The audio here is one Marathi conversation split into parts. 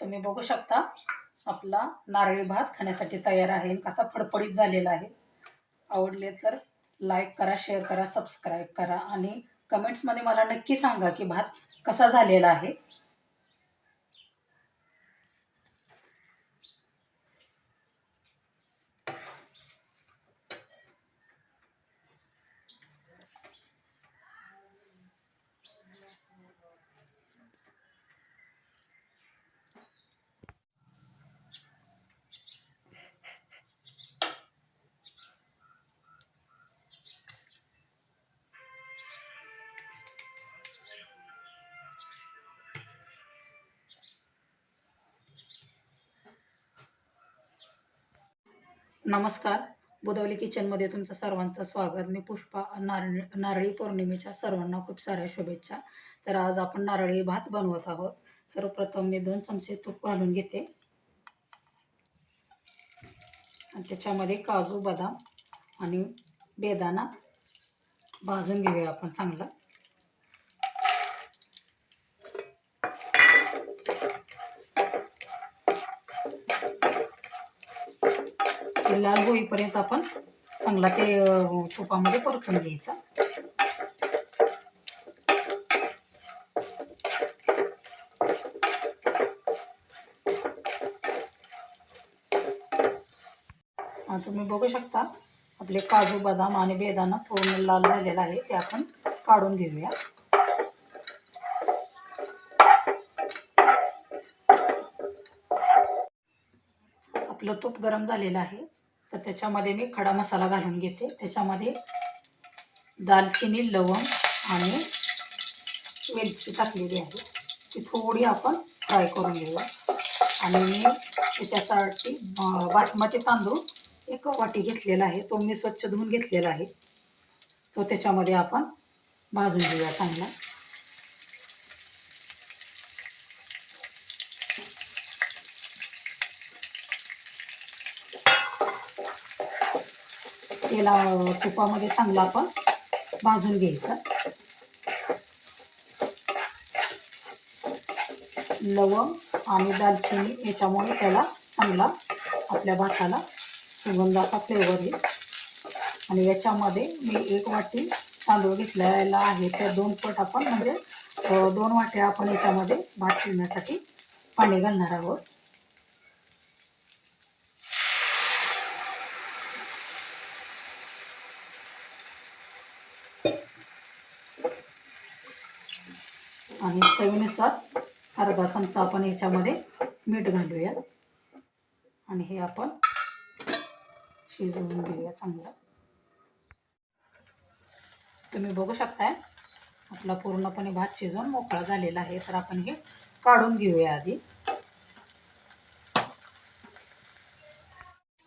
तुम्ही बघू शकता आपला नारळी भात खाण्यासाठी तयार आहे. कसा फडफडीत झालेला आहे. आवडले तर लाईक करा शेअर करा सबस्क्राईब करा आणि कमेंट्समध्ये मला नक्की सांगा की भात कसा झालेला आहे. नमस्कार. बुधवली किचनमध्ये तुमचं सर्वांचं स्वागत. मी पुष्पा नारळी नारळी पौर्णिमेच्या सर्वांना खूप साऱ्या शुभेच्छा. तर आज आपण नारळी भात बनवत आहोत. सर्वप्रथम मी दोन चमचे तूप घालून घेते. आणि त्याच्यामध्ये काजू बदाम आणि बेदाणा भाजून घेऊया आपण चांगला. लाल होईपर्यंत आपण चांगला ते तुपामध्ये परतून घ्यायचा. तुम्ही बघू शकता आपले काजू बदाम आणि बेदाणा पूर्ण लाल झालेला आहे ते आपण काढून घेऊया. आपलं तूप गरम झालेलं आहे. तर त्याच्यामध्ये मी खडा मसाला घालून घेते. त्याच्यामध्ये दालचिनी लवंग आणि वेलची टाकलेली आहे. ती थोडी आपण फ्राय करून घेऊया. आणि मी त्याच्यासाठी बासमती तांदूळ एक वाटी घेतलेला आहे. तो मी स्वच्छ धुवून घेतलेला आहे. तो त्याच्यामध्ये आपण भाजून घेऊया चांगला. तेला तुपामध्ये चांगला आपण भाजून घ्यायचा. लवंग आणि दालचिनी याच्यामुळे त्याला चांगला आपल्या भाताला सुगंधाचा फ्लेवर येईल. आणि याच्यामध्ये मी एक वाटी तांदूळ घेतलेला आहे. त्या दोन पट आपण म्हणजे दोन वाट्या आपण याच्यामध्ये भात शिजण्यासाठी पाणी घालणार आहोत. आणि चवीनुसार अर्धा चमचा आपण याच्यामध्ये मीठ घालूया. आणि हे आपण शिजवून घेऊया चांगलं. तुम्ही बघू शकताय आपला पूर्णपणे भात शिजवून मोकळा झालेला आहे. तर आपण हे काढून घेऊया आधी.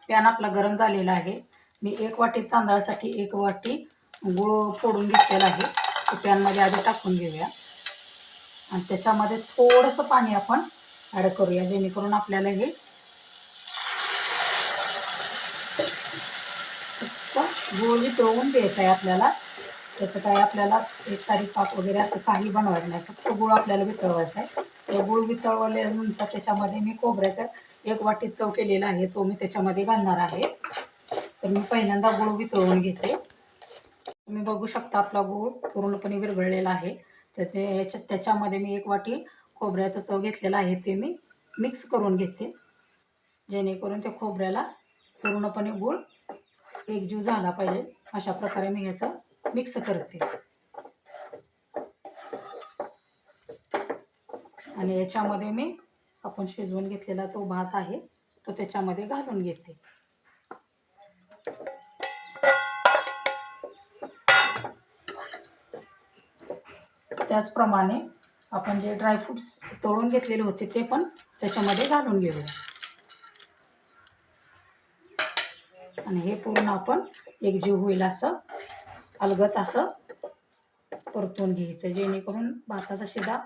पॅन आपला गरम झालेला आहे. मी एक वाटी तांदळासाठी एक वाटी गुळ फोडून घेतलेला आहे. पॅनमध्ये आधी टाकून घेऊया. आणि त्याच्यामध्ये थोडंसं पाणी आपण ॲड करूया जेणेकरून आपल्याला हे फक्त गुळ वितळवून द्यायचं आहे आपल्याला. त्याचं काही आपल्याला एक तारीख पाक वगैरे असं काही बनवायचं नाही. फक्त गुळ आपल्याला वितळवायचा आहे. तो गुळ वितळवल्यानंतर त्याच्यामध्ये मी खोबऱ्याचा एक वाटी चव केलेला आहे तो मी त्याच्यामध्ये घालणार आहे. तर मी पहिल्यांदा गुळ वितळवून घेते. तुम्ही बघू शकता आपला गूळ पूर्णपणे विरघळलेला आहे. तर ते याच्या त्याच्यामध्ये मी एक वाटी खोबऱ्याचा चव घेतलेला आहे ते मी मिक्स करून घेते. जेणेकरून त्या खोबऱ्याला पूर्णपणे गूळ एकजीव झाला पाहिजे. अशा प्रकारे मी ह्याचं मिक्स करते. आणि याच्यामध्ये मी आपण शिजवून घेतलेला जो भात आहे तो त्याच्यामध्ये घालून घेते. त्याचप्रमाणे आपण जे ड्रायफ्रूट्स तळून घेतलेले होते ते पण त्याच्यामध्ये घालून घेऊया. आणि हे पूर्ण आपण एकजीव होईल असं अलगत असं परतून घ्यायचं जेणेकरून भाताचा शिदा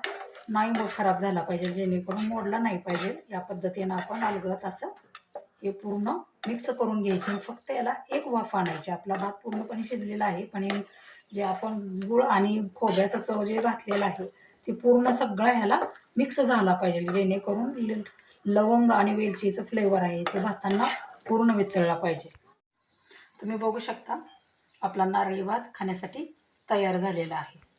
नाही मग खराब झाला पाहिजे जेणेकरून मोडला नाही पाहिजे. या पद्धतीनं आपण अलगत असं हे पूर्ण मिक्स करून घ्यायचे. फक्त याला एक वाफ आणायची. आपला भात पूर्णपणे शिजलेला आहे पण हे जे आपण गुळ आणि खोबऱ्याचं चव जे घातलेलं आहे ती पूर्ण सगळा ह्याला मिक्स झाला पाहिजे. जेणेकरून ल- लवंग आणि वेलचीचं फ्लेवर आहे ते भातांना पूर्ण वितळला पाहिजे. तुम्ही बघू शकता आपला नारळी भात खाण्यासाठी तयार झालेला आहे.